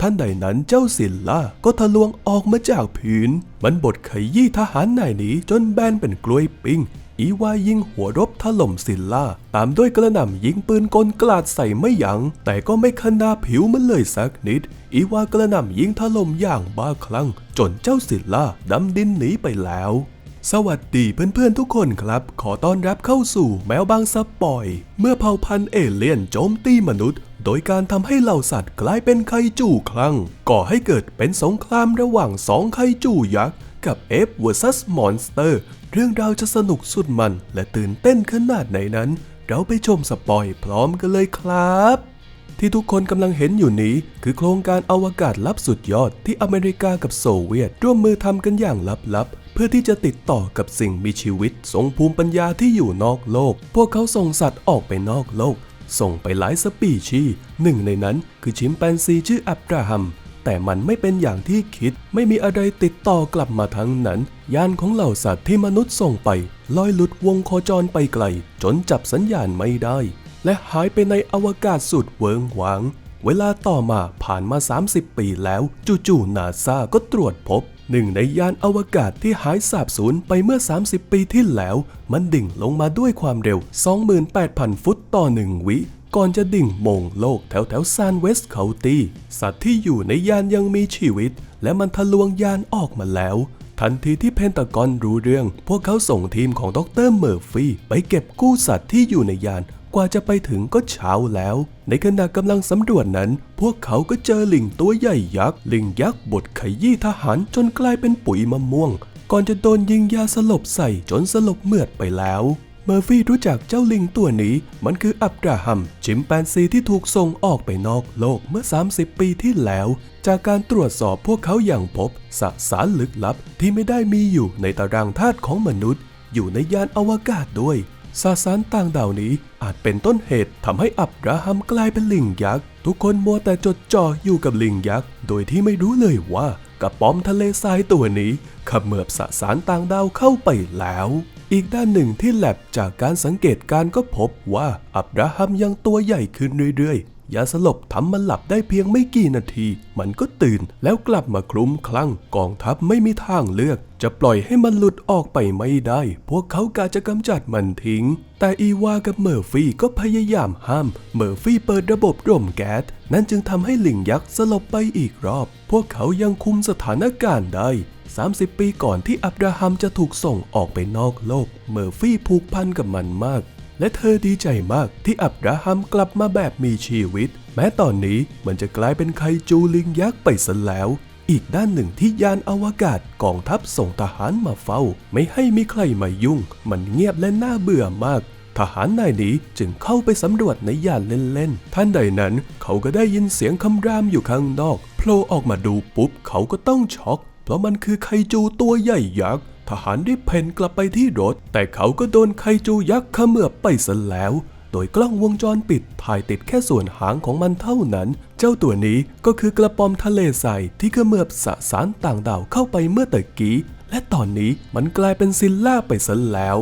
ท่านใดนั้นเจ้าสินล่าก็ทะลวงออกมาจากผืน มันบดขยี้ทหารนายนี้จนแบนเป็นกล้วยปิ้ง อีวายิงหัวรบถล่มศิลล่า ตามด้วยกระหน่ำยิงปืนกลกลาดใส่ไม่ยัง้ง แต่ก็ไม่คันดาผิวมันเลยสักนิด อีวากระหน่ำยิงถล่มอย่างบ้าคลั่ง จนเจ้าศิลล่าดำดินหนีไปแล้วสวัสดีเพื่อนๆทุกคนครับ ขอต้อนรับเข้าสู่แมวบางสปอย เมื่อเผ่าพันธุ์เอเลี่ยนโจมตีมนุษย์ โดยการทำให้เหล่าสัตว์กลายเป็นไคจูคลั่ง ก่อให้เกิดเป็นสงครามระหว่างสองไคจูยักษ์ กับเอฟ vs Monster เรื่องราวจะสนุกสุดมัน และตื่นเต้นขนาดไหนนั้น เราไปชมสปอยพร้อมกันเลยครับที่ทุกคนกำลังเห็นอยู่นี้ คือโครงการอวกาศลับสุดยอดที่อเมริกากับโซเวียต ร่วมมือทำกันอย่างลับๆ เพื่อที่จะติดต่อกับสิ่งมีชีวิตทรงภูมิปัญญาที่อยู่นอกโลก พวกเขาส่งสัตว์ออกไปนอกโลก ส่งไปหลายสปีชีหนึ่งในนั้นคือชิมแปนซีชื่ออับราฮัม แต่มันไม่เป็นอย่างที่คิด ไม่มีอะไรติดต่อกลับมาทั้งนั้น ยานของเหล่าสัตว์ที่มนุษย์ส่งไปลอยหลุดวงโคจรไปไกล จนจับสัญญาณไม่ได้ และหายไปในอวกาศสุดเวิงหวาง เวลาต่อมาผ่านมา 30 ปีแล้วจู่ๆนาซาก็ตรวจพบ หนึ่งในยานอวกาศที่หายสาบสูญไปเมื่อ 30 ปีที่แล้ว มันดิ่งลงมาด้วยความเร็ว 28,000 ฟุตต่อหนึ่งวิก่อนจะดิ่งมงโลกแถวแถวซานเวสต์เคาตีสัตว์ที่อยู่ในยานยังมีชีวิต และมันทะลวงยานออกมาแล้ว ทันทีที่เพนตากอนรู้เรื่อง พวกเขาส่งทีมของดรเมอร์ฟี่ไปเก็บกู้สัตว์ที่อยู่ในยาน กว่าจะไปถึงก็เช้าแล้ว ในขณะกำลังสำรวจนั้น พวกเขาก็เจอลิงตัวใหญ่ยักษ์ ลิงยักษ์บดขยี้ทหารจนกลายเป็นปุ๋ยมะม่วง ก่อนจะโดนยิงยาสลบใส่จนสลบเมือดไปแล้วเมอร์ฟี่รู้จักเจ้าลิงตัวนี้ มันคืออับราฮัม ชิมแปนซีที่ถูกส่งออกไปนอกโลกเมื่อ 30 ปีที่แล้ว จากการตรวจสอบพวกเขาอย่างพบสสารลึกลับที่ไม่ได้มีอยู่ในตารางธาตุของมนุษย์ อยู่ในยานอวกาศด้วย สสารต่างดาวนี้อาจเป็นต้นเหตุทำให้อับราฮัมกลายเป็นลิงยักษ์ ทุกคนมัวแต่จดจ่ออยู่กับลิงยักษ์ โดยที่ไม่รู้เลยว่ากระป๋อมทะเลทรายตัวนี้ขมือบสสารต่างดาวเข้าไปแล้ว อีกด้านหนึ่งที่แลบจากการสังเกตการก็พบว่าอับราฮัมยังตัวใหญ่ขึ้นเรื่อยๆ ยาสลบทำมันหลับได้เพียงไม่กี่นาที มันก็ตื่นแล้วกลับมาคลุ้มคลั่ง กองทัพไม่มีทางเลือก จะปล่อยให้มันหลุดออกไปไม่ได้ พวกเขากาจะกำจัดมันทิ้ง แต่อีวากับเมอร์ฟี่ก็พยายามห้าม เมอร์ฟี่เปิดระบบร่มแก๊สนั่นจึงทำให้ลิงยักษ์สลบไปอีกรอบ พวกเขายังคุมสถานการณ์ได้ 30 ปีก่อนที่อับราฮัมจะถูกส่งออกไปนอกโลก เมอร์ฟี่ผูกพันกับมันมาก และเธอดีใจมากที่อับราฮัมกลับมาแบบมีชีวิต แม้ตอนนี้มันจะกลายเป็นไคจูลิงยักษ์ไปซะแล้ว อีกด้านหนึ่งที่ยานอวกาศกองทัพส่งทหารมาเฝ้า ไม่ให้มีใครมายุ่ง มันเงียบและน่าเบื่อมากทหารนายนี้จึงเข้าไปสำรวจในยานเล่นๆ ท่านใดนั้นเขาก็ได้ยินเสียงคำรามอยู่ข้างนอก โผล่ออกมาดูปุ๊บ เขาก็ต้องช็อก เพราะมันคือไคจูตัวใหญ่ยักษ์ ทหารได้เพ่นกลับไปที่รถ แต่เขาก็โดนไคจูยักษ์เขมือบไปซะแล้ว โดยกล้องวงจรปิดถ่ายติดแค่ส่วนหางของมันเท่านั้น เจ้าตัวนี้ก็คือกระปอมทะเลทรายที่เขมือบสสารต่างดาวเข้าไปเมื่อตะกี้ และตอนนี้มันกลายเป็นซิลล่าไปซะแล้ว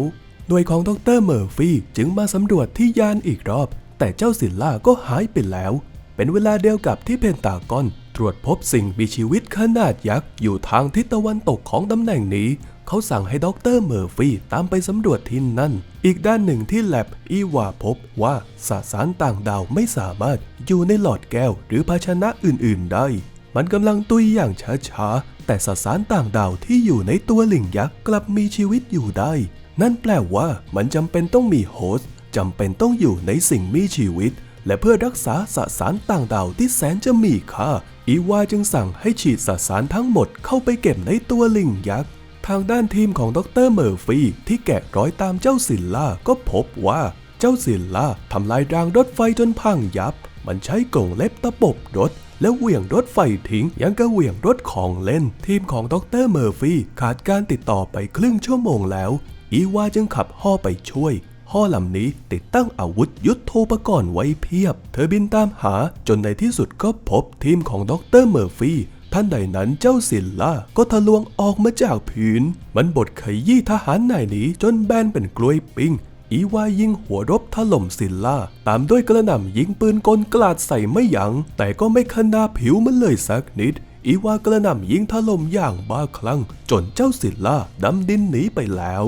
หน่วยของดรเมอร์ฟี่จึงมาสำรวจที่ยานอีกรอบ แต่เจ้าซิลล่าก็หายไปแล้ว เป็นเวลาเดียวกับที่เพนตากอนตรวจพบสิ่งมีชีวิตขนาดยักษ์อยู่ทางทิศตะวันตกของตำแหน่งนี้ เขาสั่งให้ด็อกเตอร์เมอร์ฟี่ตามไปสำรวจที่นั่น อีกด้านหนึ่งที่แลบอีวาพบว่าสสารต่างดาวไม่สามารถอยู่ในหลอดแก้วหรือภาชนะอื่นๆได้ มันกำลังตุยอย่างช้าๆ แต่สสารต่างดาวที่อยู่ในตัวลิงยักษ์กลับมีชีวิตอยู่ได้ นั่นแปลว่ามันจำเป็นต้องมีโฮสต์จำเป็นต้องอยู่ในสิ่งมีชีวิต และเพื่อรักษาสสารต่างดาวที่แสนจะมีค่าอีวาจึงสั่งให้ฉีดสสารทั้งหมดเข้าไปเก็บในตัวลิงยักษ์ ทางด้านทีมของดรเมอร์ฟี่ที่แกะรอยตามเจ้าซิลล่าก็พบว่าเจ้าซิลล่าทำลายรางรถไฟจนพังยับ มันใช้กรงเล็บตะปบรถแล้วเหวี่ยงรถไฟทิ้งยังกระเหวี่ยงรถของเล่น ทีมของดรเมอร์ฟี่ขาดการติดต่อไปครึ่งชั่วโมงแล้ว อีวาจึงขับห่อไปช่วยห่อลำนี้ติดตั้งอาวุธยุทโธปกรณ์ไว้เพียบ เธอบินตามหาจนในที่สุดก็พบทีมของดรเมอร์ฟี่ ท่านใดนั้นเจ้าซิลล่าก็ทะลวงออกมาจากผืน มันบดขยี้ทหารนายนี้จนแบนเป็นกล้วยปิ้ง อีวายิงหัวรบถล่มซิลล่า ตามด้วยกระหน่ำยิงปืนกลกลาดใส่ไม่ยัง้งแต่ก็ไม่คันาผิวมันเลยสักนิด อีวากระหน่ำยิงถล่มอย่างบ้าคลั่ง จนเจ้าซิลล่าดำดินหนีไปแล้ว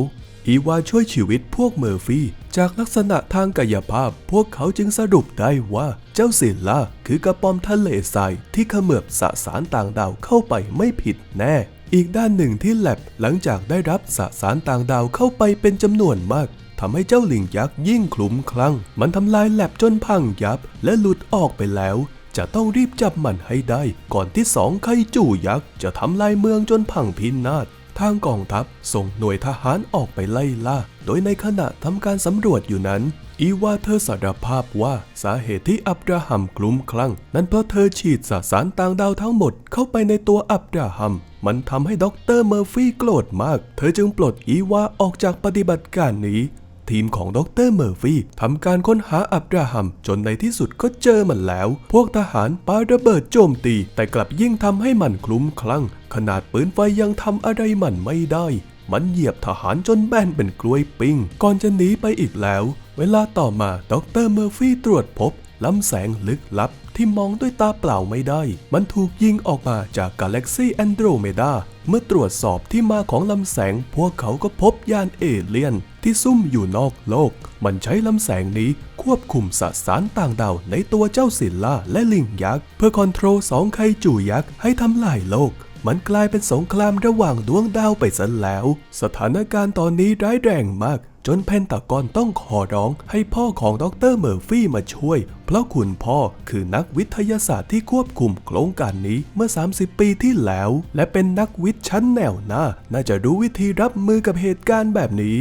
อีวาช่วยชีวิตพวกเมอร์ฟี่ จากลักษณะทางกายภาพ พวกเขาจึงสรุปได้ว่า เจ้าซิลล่าคือกระป๋อมทะเลทรายที่เขมือบสสารต่างดาวเข้าไปไม่ผิดแน่ อีกด้านหนึ่งที่แลบหลังจากได้รับสสารต่างดาวเข้าไปเป็นจำนวนมากทำให้เจ้าลิงยักษ์ยิ่งคลุ้มคลั่ง มันทำลายแลบจนพังยับ และหลุดออกไปแล้ว จะต้องรีบจับมันให้ได้ ก่อนที่สองไคจูยักษ์จะทำลายเมืองจนพังพินาศ ทางกองทัพส่งหน่วยทหารออกไปไล่ล่า โดยในขณะทำการสำรวจอยู่นั้น อีวาเธอสารภาพว่าสาเหตุที่อับราฮัมกลุ้มคลั่ง นั้นเพราะเธอฉีดสสารต่างดาวทั้งหมดเข้าไปในตัวอับราฮัม มันทำให้ด็อกเตอร์เมอร์ฟี่โกรธมาก เธอจึงปลดอีวาออกจากปฏิบัติการนี้ ทีมของดรเมอร์ฟี่ทำการค้นหาอับราฮัม จนในที่สุดก็เจอมันแล้ว พวกทหารปาระเบิดโจมตี แต่กลับยิ่งทำให้มันคลุ้มคลั่ง ขนาดปืนไฟยังทำอะไรมันไม่ได้ มันเหยียบทหารจนแบนเป็นกล้วยปิ้ง ก่อนจะหนีไปอีกแล้ว เวลาต่อมาดรเมอร์ฟี่ตรวจพบลำแสงลึกลับ ที่มองด้วยตาเปล่าไม่ได้ มันถูกยิงออกมาจากกาแล็กซีแอนโดรเมดา เมื่อตรวจสอบที่มาของลำแสง พวกเขาก็พบยานเอเลียน ที่ซุ่มอยู่นอกโลก มันใช้ลำแสงนี้ควบคุมสสารต่างดาวในตัวเจ้าศิลล่าและลิงยักษ์ เพื่อคอนโทรลสองไคจูยักษ์ให้ทำลายโลกมันกลายเป็นสงครามระหว่างดวงดาวไปซะแล้ว สถานการณ์ตอนนี้ร้ายแรงมาก จนเพนตากอนต้องขอร้องให้พ่อของดรเมอร์ฟี่มาช่วย เพราะคุณพ่อคือนักวิทยาศาสตร์ที่ควบคุมโครงการนี้เมื่อ 30 ปีที่แล้ว และเป็นนักวิทย์ชั้นแนวหน้า น่าจะรู้วิธีรับมือกับเหตุการณ์แบบนี้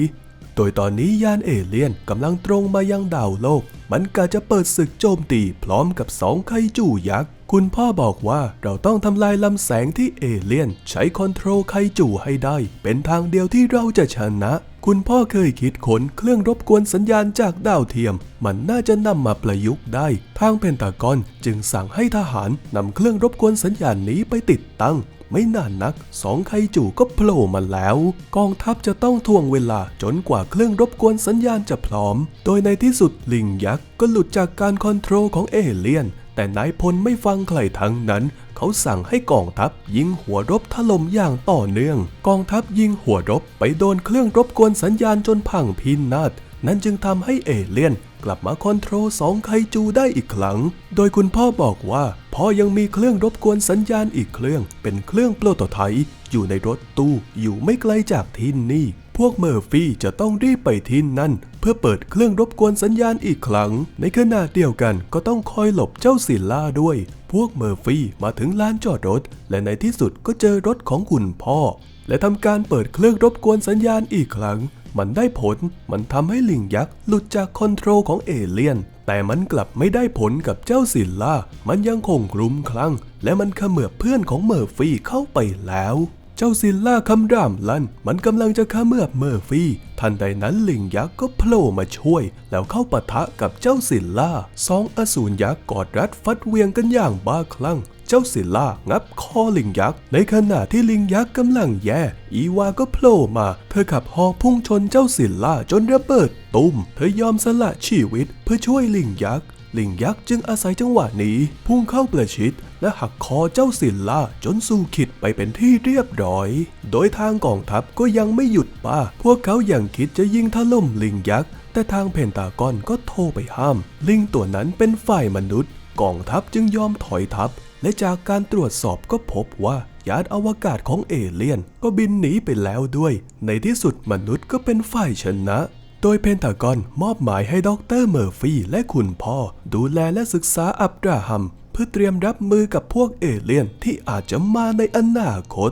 โดยตอนนี้ยานเอเลี่ยนกำลังตรงมายังดาวโลก มันกะจะเปิดศึกโจมตีพร้อมกับสองไคจูยักษ์คุณพ่อบอกว่าเราต้องทำลายลำแสงที่เอเลี่ยน ใช้คอนโทรลไคจูให้ได้ เป็นทางเดียวที่เราจะชนะ คุณพ่อเคยคิดค้นเครื่องรบกวนสัญญาณจากดาวเทียม มันน่าจะนำมาประยุกต์ได้ ทางเพนตากอนจึงสั่งให้ทหารนำเครื่องรบกวนสัญญาณนี้ไปติดตั้ง ไม่นานนักสองไคจูก็โผล่มาแล้ว กองทัพจะต้องทวงเวลาจนกว่าเครื่องรบกวนสัญญาณจะพร้อม โดยในที่สุดลิงยักษ์ก็หลุดจากการคอนโทรลของเอเลี่ยน แต่นายพลไม่ฟังใครทั้งนั้น เขาสั่งให้กองทัพยิงหัวรบถล่มอย่างต่อเนื่อง กองทัพยิงหัวรบไปโดนเครื่องรบกวนสัญญาณจนพังพินาศนั่นจึงทำให้เอเลี่ยนกลับมาคอนโทรลสองไคจูได้อีกครั้ง โดยคุณพ่อบอกว่าพ่อยังมีเครื่องรบกวนสัญญาณอีกเครื่อง เป็นเครื่องโปรโตไทป์อยู่ในรถตู้อยู่ไม่ไกลจากที่นี่ พวกเมอร์ฟี่จะต้องรีบไปที่นั่น เพื่อเปิดเครื่องรบกวนสัญญาณอีกครั้ง ในขณะเดียวกันก็ต้องคอยหลบเจ้าซิลล่าด้วย พวกเมอร์ฟี่มาถึงลานจอดรถ และในที่สุดก็เจอรถของคุณพ่อ และทำการเปิดเครื่องรบกวนสัญญาณอีกครั้ง มันได้ผล มันทำให้ลิงยักษ์หลุดจากคอนโทรลของเอเลี่ยน แต่มันกลับไม่ได้ผลกับเจ้าซิลล่า มันยังคงคลุ้มคลั่ง และมันเขมือบเพื่อนของเมอร์ฟี่เข้าไปแล้ว เจ้าซิลล่าคำรามลั่นมันกำลังจะฆ่าเมือบเมอร์ฟี่ ทันใดนั้นลิงยักษ์ก็โผล่มาช่วย แล้วเข้าปะทะกับเจ้าซิลล่าสองอสูรยักษ์กอดรัดฟัดเวียงกันอย่างบ้าคลั่งเจ้าซิลล่างับคอลิงยักษ์ ในขณะที่ลิงยักษ์กำลังแย่ อีวาก็โผล่มา เธอขับฮอพุ่งชนเจ้าซิลล่าจนระเบิดตุ้ม เธอยอมสละชีวิตเพื่อช่วยลิงยักษ์ ลิงยักษ์จึงอาศัยจังหวะนี้ พุ่งเข้าประชิด และหักคอเจ้าซิลล่าจนสู่ขิดไปเป็นที่เรียบร้อย โดยทางกองทัพก็ยังไม่หยุดป้า พวกเขายังคิดจะยิงถล่มลิงยักษ์ แต่ทางเพนตากอนก็โทรไปห้าม ลิงตัวนั้นเป็นฝ่ายมนุษย์ กองทัพจึงยอมถอยทัพ และจากการตรวจสอบก็พบว่ายานอวกาศของเอเลี่ยนก็บินหนีไปแล้วด้วย ในที่สุดมนุษย์ก็เป็นฝ่ายชนะ โดยเพนทากอนมอบหมายให้ด็อกเตอร์เมอร์ฟี่และคุณพ่อ ดูแลและศึกษาอับราฮัม เพื่อเตรียมรับมือกับพวกเอเลี่ยนที่อาจจะมาในอนาคต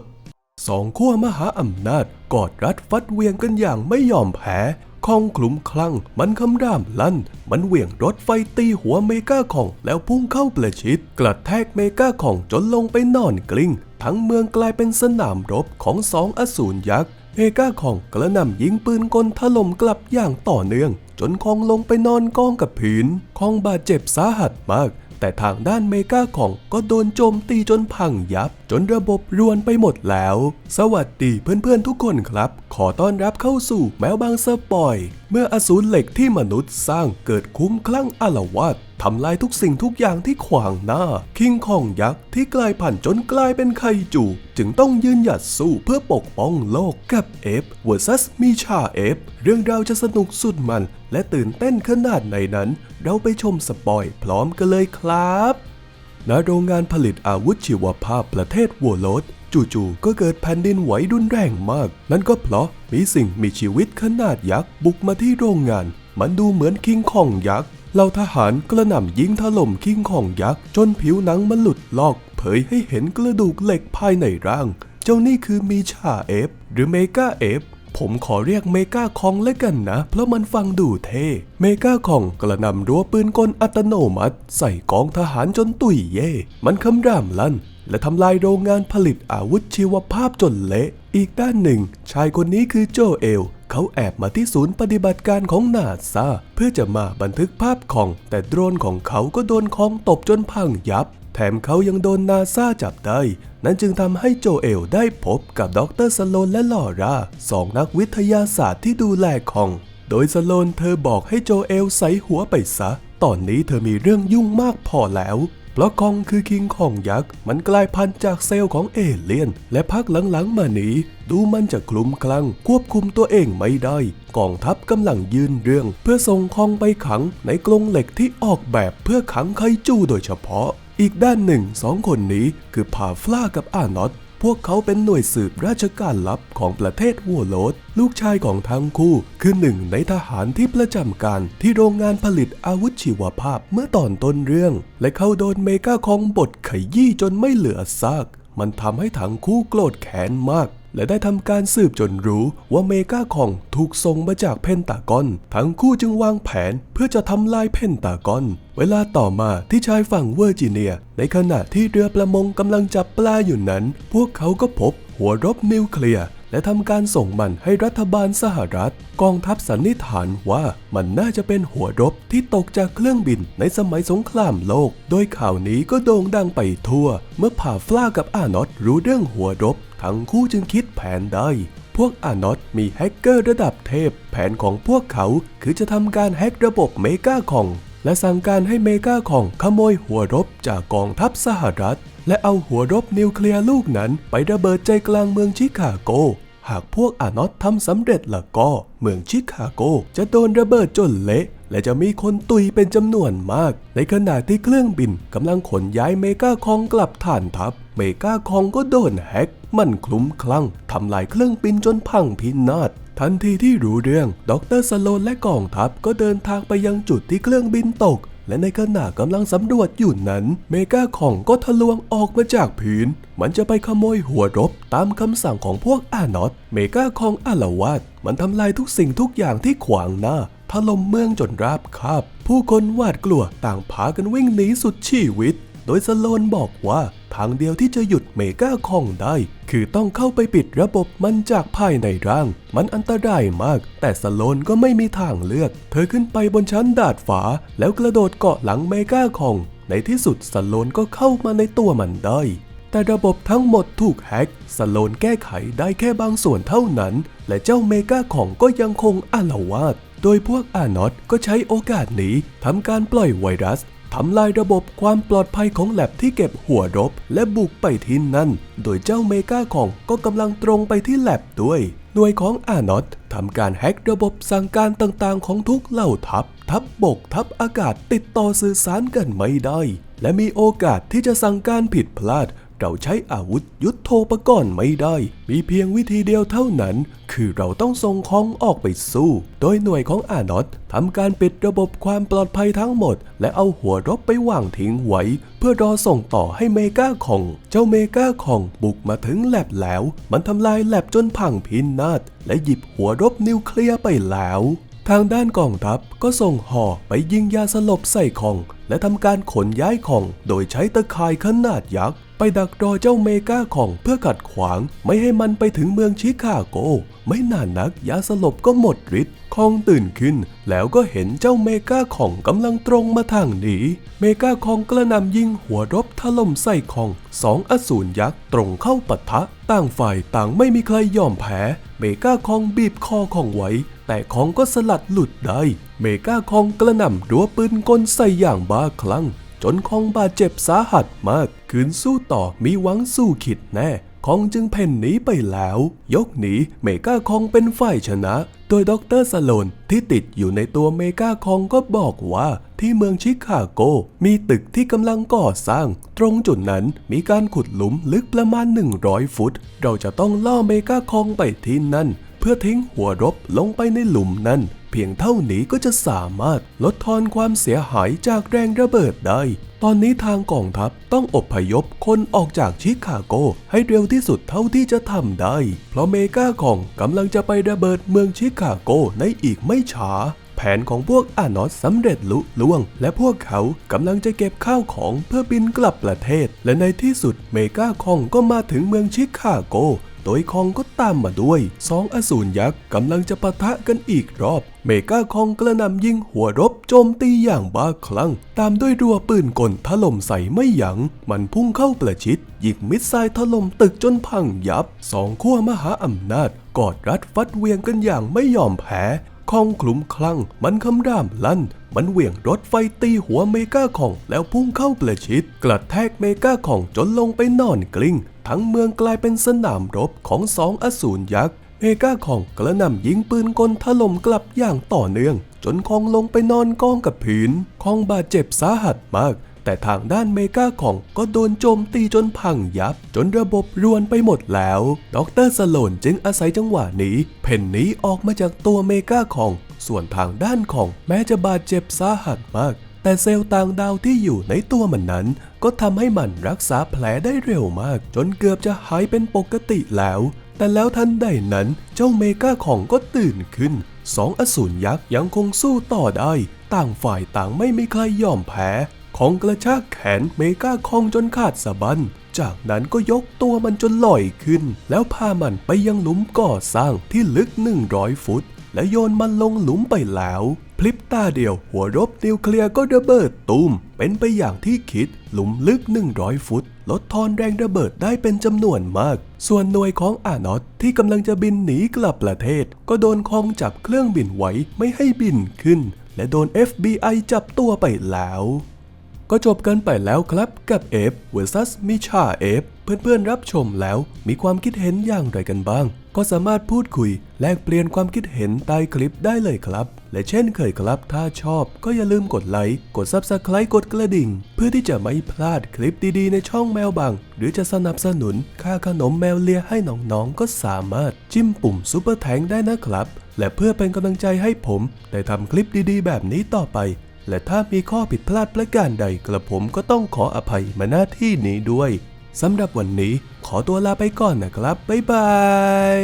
สองขั้วมหาอำนาจกอดรัดฟัดเวียงกันอย่างไม่ยอมแพ้คองคลุมคลั่ง มันคำรามลั่น มันเหวี่ยงรถไฟตีหัวเมกาของแล้วพุ่งเข้าประชิด กระแทกเมกาของจนลงไปนอนกลิ้ง ทั้งเมืองกลายเป็นสนามรบของสองอสูรยักษ์ เมกาของกระหน่ำยิงปืนกลถล่มกลับอย่างต่อเนื่อง จนคองลงไปนอนกองกับผืนคองบาดเจ็บสาหัสมาก แต่ทางด้านเมกาของก็โดนโจมตีจนพังยับ จนระบบรวนไปหมดแล้ว สวัสดีเพื่อนๆทุกคนครับ ขอต้อนรับเข้าสู่แมวบางสปอยเมื่ออสูรเหล็กที่มนุษย์สร้างเกิดคุ้มคลั่งอาละวาดทำลายทุกสิ่งทุกอย่างที่ขวางหน้า คิงคองยักษ์ที่กลายพันธุ์จนกลายเป็นไคจูจึงต้องยืนหยัดสู้เพื่อปกป้องโลกกับเอฟ vs มีชาเอฟเรื่องราวจะสนุกสุดมัน และตื่นเต้นขนาดไหนนั้น เราไปชมสปอยพร้อมกันเลยครับ ณโรงงานผลิตอาวุธชีวภาพประเทศวัวโลดจู่ๆก็เกิดแผ่นดินไหวรุนแรงมาก นั่นก็เพราะมีสิ่งมีชีวิตขนาดยักษ์บุกมาที่โรงงาน มันดูเหมือนคิงคองยักษ์เหล่าทหารกระหน่ำยิงถล่มคิงคองยักษ์จนผิวหนังมันหลุดลอก เผยให้เห็นกระดูกเหล็กภายในร่าง เจ้านี่คือมีชาเอฟหรือเมกาเอฟ ผมขอเรียกเมกาคองแล้วกันนะ เพราะมันฟังดูเท่ เมกาคองกระนำรั้วปืนกลอัตโนมัติ ใส่กองทหารจนตุยเย่ มันคำรามลั่น และทำลายโรงงานผลิตอาวุธชีวภาพจนเละ อีกด้านหนึ่ง ชายคนนี้คือโจเอลเขาแอบมาที่ศูนย์ปฏิบัติการของนาซาเพื่อจะมาบันทึกภาพของ แต่โดรนของเขาก็โดนคองตบจนพังยับ แถมเขายังโดนนาซาจับได้ นั่นจึงทำให้โจเอลได้พบกับดรสโลนและลอร่าสองนักวิทยาศาสตร์ที่ดูแลของ โดยสโลนเธอบอกให้โจเอลใส่หัวไปซะ ตอนนี้เธอมีเรื่องยุ่งมากพอแล้วเพราะคองคือคิงของยักษ์ มันกลายพันธุ์จากเซลล์ของเอเลี่ยน และพักหลังๆมานี้ ดูมันจะคลุมคลั่ง ควบคุมตัวเองไม่ได้ กองทัพกำลังยืนเรื่อง เพื่อส่งคองไปขังในกรงเหล็กที่ออกแบบเพื่อขังไคจูโดยเฉพาะ อีกด้านหนึ่งสองคนนี้คือพาฟลากับอานอตพวกเขาเป็นหน่วยสืบราชการลับของประเทศวัวโลดลูกชายของทั้งคู่ คือหนึ่งในทหารที่ประจำการที่โรงงานผลิตอาวุธชีวภาพเมื่อตอนต้นเรื่อง และเขาโดนเมกาคองบทขยี้จนไม่เหลือซาก มันทำให้ทั้งคู่โกรธแค้นมาก และได้ทำการสืบจนรู้ว่าเมกาคองถูกส่งมาจากเพนตากอน ทั้งคู่จึงวางแผนเพื่อจะทำลายเพนตากอน เวลาต่อมาที่ชายฝั่งเวอร์จิเนีย ในขณะที่เรือประมงกำลังจับปลาอยู่นั้น พวกเขาก็พบหัวรบนิวเคลียร์และทำการส่งมันให้รัฐบาลสหรัฐ กองทัพสันนิษฐานว่ามันน่าจะเป็นหัวรบที่ตกจากเครื่องบินในสมัยสงครามโลก โดยข่าวนี้ก็โด่งดังไปทั่ว เมื่อผ่าฟล่ากับอานอตรู้เรื่องหัวรบ ทั้งคู่จึงคิดแผนได้ พวกอานอตมีแฮกเกอร์ระดับเทพ แผนของพวกเขาคือจะทำการแฮกระบบเมกาคองและสั่งการให้เมกาคองขโมยหัวรบจากกองทัพสหรัฐ และเอาหัวรบนิวเคลียร์ลูกนั้น ไประเบิดใจกลางเมืองชิคาโก หากพวกอานอตทำสำเร็จละก็ เมืองชิคาโกจะโดนระเบิดจนเละ และจะมีคนตุยเป็นจำนวนมาก ในขณะที่เครื่องบินกำลังขนย้ายเมกาคองกลับฐานทัพ เมกาคองก็โดนแฮก มันคลุ้มคลั่งทำลายเครื่องบินจนพังพินาศทันทีที่รู้เรื่อง ดรสโลนและกองทัพก็เดินทางไปยังจุดที่เครื่องบินตก และในขณะกำลังสำรวจอยู่นั้น เมกาของก็ทะลวงออกมาจากพื้น มันจะไปขโมยหัวรบตามคำสั่งของพวกอานอตเมกาของอาละวาดมันทำลายทุกสิ่งทุกอย่างที่ขวางหน้า ถล่มเมืองจนราบคาบ ผู้คนหวาดกลัวต่างพากันวิ่งหนีสุดชีวิต โดยสโลนบอกว่าทางเดียวที่จะหยุดเมกาคองได้ คือต้องเข้าไปปิดระบบมันจากภายในร่าง มันอันตรายมาก แต่สโลนก็ไม่มีทางเลือก เธอขึ้นไปบนชั้นดาดฟ้า แล้วกระโดดเกาะหลังเมกาคอง ในที่สุดสโลนก็เข้ามาในตัวมันได้ แต่ระบบทั้งหมดถูกแฮกสโลนแก้ไขได้แค่บางส่วนเท่านั้น และเจ้าเมกาของก็ยังคงอาละวาด โดยพวกอานอตก็ใช้โอกาสนี้ทำการปล่อยไวรัสทำลายระบบความปลอดภัยของแลบที่เก็บหัวรบ และบุกไปที่นั่น โดยเจ้าเมกาของก็กำลังตรงไปที่แลบด้วย หน่วยของอานอตทำการแฮกระบบสั่งการต่างๆ ของทุกเหล่าทัพ ทัพบบก ทัพอากาศติดต่อสื่อสารกันไม่ได้ และมีโอกาสที่จะสั่งการผิดพลาด เราใช้อาวุธยุทโธปกรณ์ไม่ได้ มีเพียงวิธีเดียวเท่านั้น คือเราต้องส่งของออกไปสู้ โดยหน่วยของอานอตทำการปิดระบบความปลอดภัยทั้งหมด และเอาหัวรบไปวางทิ้งไว้ เพื่อรอส่งต่อให้เมกาของ เจ้าเมกาของบุกมาถึงแลบแล้ว มันทำลายแลบจนพังพินาศและหยิบหัวรบนิวเคลียร์ไปแล้วทางด้านกองทัพก็ส่งห่อไปยิงยาสลบใส่ของ และทำการขนย้ายของโดยใช้ตะข่ายขนาดยักษ์ ไปดักรอเจ้าเมกาของเพื่อขัดขวางไม่ให้มันไปถึงเมืองชิคาโก ไม่นานนักยาสลบก็หมดฤทธิ์คองตื่นขึ้น แล้วก็เห็นเจ้าเมกาของกำลังตรงมาทางหนีเมกาของกระหนำยิงหัวรบถล่มใส่ของสองอสูรยักษ์ตรงเข้าปะทะ ต่างฝ่ายต่างไม่มีใครยอมแพ้ เมกาคองบีบคอของไว้ แต่คองก็สลัดหลุดได้ เมกาคองกระหน่ำรัวปืนกลใส่อย่างบ้าคลั่ง จนคองบาดเจ็บสาหัสมาก คืนสู้ต่อมีหวังสู้ขิดแน่คองจึงเพ่นหนีไปแล้ว ยกหนีเมกาคองเป็นฝ่ายชนะ โดยดรสโลนที่ติดอยู่ในตัวเมกาคองก็บอกว่าที่เมืองชิคาโก มีตึกที่กำลังก่อสร้าง ตรงจุดนั้นมีการขุดหลุมลึกประมาณ 100 ฟุต เราจะต้องล่อเมกาคองไปที่นั่น พื่อทิ้งหัวรบลงไปในหลุมนั้น เพียงเท่านี้ก็จะสามารถลดทอนความเสียหายจากแรงระเบิดได้ ตอนนี้ทางกองทัพต้องอบพยพคนออกจากชิคาโก ให้เร็วที่สุดเท่าที่จะทำได้ เพราะเมกาคองกำลังจะไประเบิดเมืองชิคาโกในอีกไม่ช้าแผนของพวกอานอสสำเร็จลุล่วง และพวกเขากำลังจะเก็บข้าวของเพื่อบินกลับประเทศ และในที่สุดเมกาคองก็มาถึงเมืองชิคาโก โดยคองก็ตามมาด้วยสองอสูรยักษ์กำลังจะปะทะกันอีกรอบ เมกาคองกระนำยิงหัวรบโจมตีอย่างบ้าคลั่ง ตามด้วยรัวปืนกลถล่มใส่ไม่ยัง้ง มันพุ่งเข้าประชิดยิงมิสไซล์ถล่มตึกจนพังยับ สองขั้วมหาอำนาจกอดรัดฟัดเวียงกันอย่างไม่ยอมแพ้ คองคลุ้มคลั่ง มันคำรามลั่น มันเหวี่ยงรถไฟตีหัวเมกาของแล้วพุ่งเข้าประชิด กระแทกเมกาของจนลงไปนอนกลิ้ง ทั้งเมืองกลายเป็นสนามรบของสองอสูรยักษ์เมกาของกระหน่ำยิงปืนกลถล่มกลับอย่างต่อเนื่อง จนคองลงไปนอนกองกับผืนคองบาดเจ็บสาหัสมาก แต่ทางด้านเมกาของก็โดนโจมตีจนพังยับ จนระบบรวนไปหมดแล้ว ดรสโลนจึงอาศัยจังหวะนี้ เพ่นหนีออกมาจากตัวเมกาของ ส่วนทางด้านของแม้จะบาดเจ็บสาหัสมาก แต่เซลล์ต่างดาวที่อยู่ในตัวมันนั้น ก็ทำให้มันรักษาแผลได้เร็วมาก จนเกือบจะหายเป็นปกติแล้ว แต่แล้วทันใดนั้นเจ้าเมกาของก็ตื่นขึ้นสองอสูรยักษ์ยังคงสู้ต่อได้ ต่างฝ่ายต่างไม่มีใครยอมแพ้ ของกระชากแขนเมกาคองจนขาดสะบั้นจากนั้นก็ยกตัวมันจนลอยขึ้น แล้วพามันไปยังหลุมก่อสร้างที่ลึก 100 ฟุต และโยนมันลงหลุมไปแล้วพลิบตาเดียวหัวรบนิวเคลียร์ก็ระเบิดตูม เป็นไปอย่างที่คิด หลุมลึก 100 ฟุต ลดทอนแรงระเบิดได้เป็นจำนวนมาก ส่วนหน่วยของอานอตที่กำลังจะบินหนีกลับประเทศ ก็โดนคองจับเครื่องบินไว้ไม่ให้บินขึ้น และโดน FBI จับตัวไปแล้ว ก็จบกันไปแล้วครับกับ F vs มิชา F เพื่อนๆรับชมแล้วมีความคิดเห็นอย่างไรกันบ้าง ก็สามารถพูดคุย แลกเปลี่ยนความคิดเห็นใต้คลิปได้เลยครับ และเช่นเคยครับ ถ้าชอบก็อย่าลืมกดไลค์กด Subscribe กดกระดิ่ง เพื่อที่จะไม่พลาดคลิปดีๆในช่องแมวบังหรือจะสนับสนุนค่าขนมแมวเลียให้น้องๆก็สามารถจิ้มปุ่มซุปเปอร์แทงได้นะครับ และเพื่อเป็นกำลังใจให้ผมได้ทำคลิปดีๆ แบบนี้ต่อไป และถ้ามีข้อผิดพลาดประการใดกระผมก็ต้องขออภัยมาหน้าที่นี้ด้วยสำหรับวันนี้ขอตัวลาไปก่อนนะครับ บ๊ายบาย